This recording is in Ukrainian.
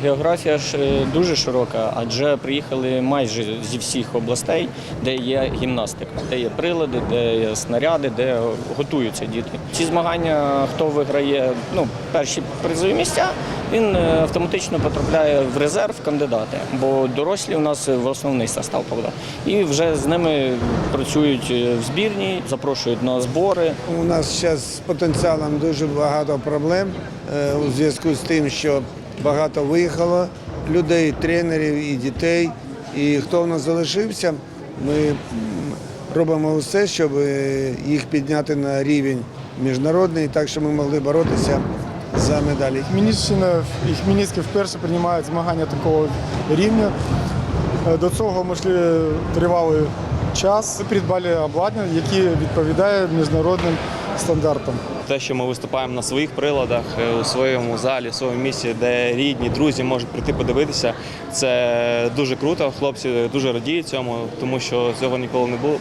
Географія ж е, дуже широка, адже приїхали майже зі всіх областей, де є гімнастика, де є прилади, де є снаряди, де готуються діти. Ці змагання, хто виграє ну, перші призові місця, він е, автоматично потрапляє в резерв кандидати, бо дорослі у нас в основний состав попадає. І вже з ними працюють е, в збірні, запрошують на збори. У нас зараз з потенціалом дуже багато проблем у зв'язку з тим, що багато виїхало людей, тренерів і дітей. І хто в нас залишився, ми робимо все, щоб е, їх підняти на рівень міжнародний, так щоб ми могли боротися за медалі. Хмельниччина і Хмельницький вперше приймають змагання такого рівня. Е, До цього ми йшли тривалий час. Ми придбали обладнання, яке відповідає міжнародним стандартам. Те, що ми виступаємо на своїх приладах е, у своєму залі, у своєму місці, де рідні, друзі можуть прийти подивитися, це дуже круто. Хлопці дуже радіють цьому, тому що цього ніколи не було.